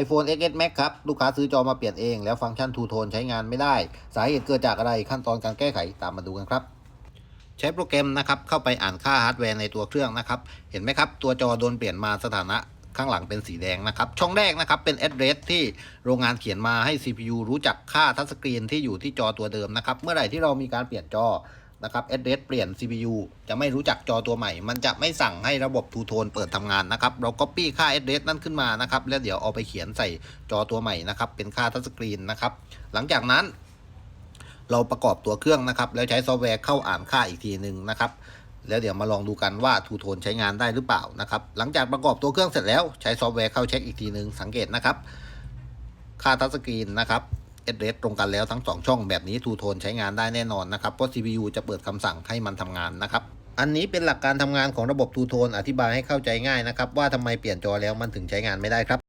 iPhone XS Max ครับ ลูกค้าซื้อจอมาเปลี่ยนเอง แล้วฟังก์ชันทูโทนใช้งานไม่ได้ สาเหตุเกิดจากอะไรขั้นตอนการแก้ไขตามมาดูกันครับ ใช้โปรแกรมนะครับ เข้าไปอ่านค่าฮาร์ดแวร์ในตัวเครื่องนะครับ เห็นไหมครับ ตัวจอโดนเปลี่ยนมาสถานะข้างหลังเป็นสีแดงนะครับ ช่องแรกนะครับเป็น address ที่โรงงานเขียนมาให้ CPU รู้จักค่าทัชสกรีนที่อยู่ที่จอตัวเดิมนะครับ เมื่อไหร่ที่เรามีการเปลี่ยนจอ นะครับ address เปลี่ยน CPU จะไม่รู้จักจอตัวใหม่ มันจะไม่สั่งให้ระบบทูโทนเปิดทำงานนะครับ เรา copy ค่า address นั่นขึ้นมานะครับ แล้วเดี๋ยวเอาไปเขียนใส่จอตัวใหม่นะครับ เป็นค่าทัชสกรีนนะครับ หลังจากนั้น เราประกอบตัวเครื่องนะครับ แล้วใช้ซอฟต์แวร์เข้าอ่านค่าอีกทีหนึ่งนะครับ แล้วเดี๋ยวมาลองดูกันว่าทูโทนใช้งานได้หรือเปล่านะครับ หลังจากประกอบตัวเครื่องเสร็จแล้ว ใช้ซอฟต์แวร์เข้าเช็คอีกทีหนึ่งสังเกตนะครับ ค่าทัชสกรีนนะครับ เอเรสตรงกันแล้วทั้ง 2 ช่องแบบนี้ทูโทนใช้งานได้แน่นอนนะครับ เพราะ CPU จะเปิดคำสั่งให้มันทำงานนะครับอันนี้เป็นหลักการทำงานของระบบทูโทนอธิบายให้เข้าใจง่ายนะครับว่าทำไมเปลี่ยนจอแล้วมันถึงใช้งานไม่ได้ครับ